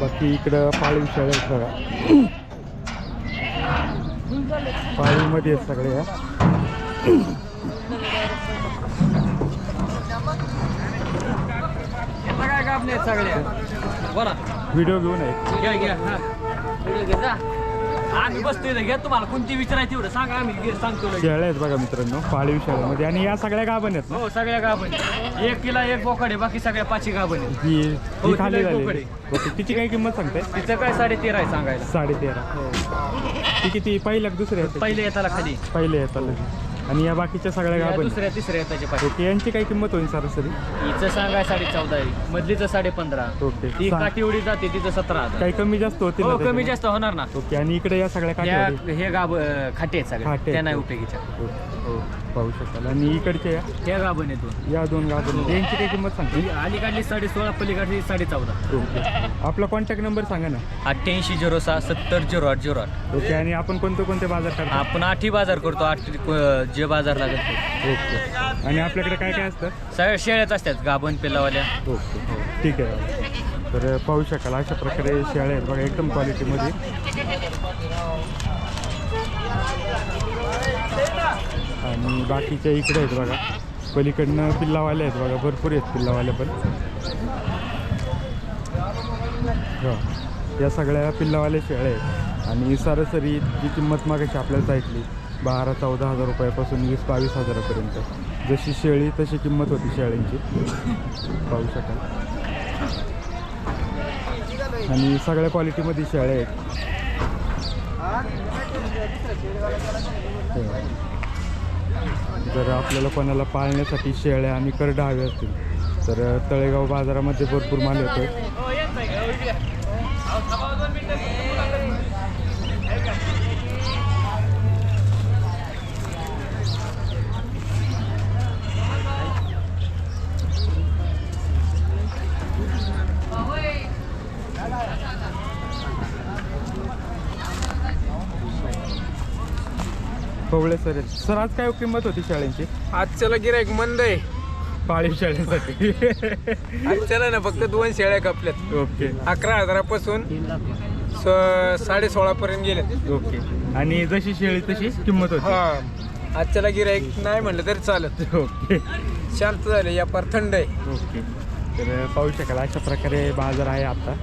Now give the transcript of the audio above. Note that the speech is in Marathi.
बाकी इकडं पाळीव शेळ्या आहेत बघा. पाळीवमध्ये आहेत सगळे या काय कापले सगळे. बोला व्हिडिओ घेऊन आहेत आम्ही बसतो इथं. घ्या तुम्हाला कोणती विचारायची तेवढं सांगा. आम्ही सांगतो. शेळ्या आहेत बघा मित्रांनो पाळीव शेळ्यामध्ये. आणि या सगळ्या गाभण आहेत ना? हो सगळ्या गाभण एक किला एक बोकडे बाकी सगळ्या पाचही गाभण आहे ही हो, ही खाली ओके तिची काय किंमत सांगताय? तिचं काय साडे तेरा आहे सांगायला. साडे तेरा हो. ती किती पहिल्या का दुसऱ्या? आहेत पहिले येताला खाली. पहिले येतात आणि या बाकीच्या सगळ्या या दुसऱ्या तिसऱ्या येताचे पाहिजे ओके यांची काय किंमत होईल सरासरी हिचं सांगाय साडे चौदा आहे. मधलीचं साडे पंधरा ओके ती सा- काठी उडी जाते तिचं सतरा हजार. काही कमी जास्त होतील ना हो कमी? जास्त होणार ना. ओके आणि इकडे या सगळ्या या काठीवाडी हे गाब खाटे आहेत खाटे सगळे आहेत. त्या नाही उपयोगीच्या हो पाहू शकाल. आणि इकडच्या या? त्या गाभण येतो या दोन गाभण. यांची काय किंमत सांगते अलीकडली साडे सोळा पलीकडली साडे चौदा ओके. आपला कॉन्टॅक्ट नंबर सांगा ना. अठ्ठ्याऐंशी झिरो सहा सत्तर झिरो आठ झिरो आठ. ओके आणि आपण कोणते कोणते बाजार करतो? आपण आठी बाजार करतो आठ क- जे बाजार लागेल ते. ओके. आणि आपल्याकडे काय काय असतं? सगळ्या शेळ्याच असतात गाभण पिल्लावाल्या ओके ठीक आहे. तर पाहू शकाल अशा प्रकारे शेळ्या आहेत बघा एकदम क्वालिटीमध्ये बाकीच्या इकडे आहेत बघा. पलीकडनं पिल्लावाले आहेत बघा. भरपूर आहेत पिल्लावाले पण. हो. या सगळ्या पिल्लावाले शेळ्या आहेत. आणि सरासरी जी किंमत मागायची आपल्याला सांगितली बारा चौदा हजार रुपयापासून वीस बावीस हजारापर्यंत. जशी शेळी तशी किंमत होती शेळ्यांची. पाहू शकाल. आणि सगळ्या क्वालिटीमध्ये शेळ्या आहेत. हो. जर आपल्याला कोणाला पाळण्यासाठी शेळ्या आणि करडा हवे असतील तर तळेगाव बाजारामध्ये भरपूर माल येतो कवळे सर. सर आज काय किंमत होती शेळ्यांची आजच्याला गिरायक मंद आहे. पाळीव शेळ्यांसाठी आजच्याला ना फक्त दोन शेळ्या कापल्यात. ओके. अकरा हजारापासून स- साडे सोळा पर्यंत गेले ओके. आणि जशी शेळी तशी किंमत होती? हा. आजच्याला गिरायक नाही म्हणलं तरी चालत. ओके. शांत झाले व्यापार थंड आहे. ओके. तर पाहू शकाल अशा प्रकारे बाजार आहे आता.